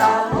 너무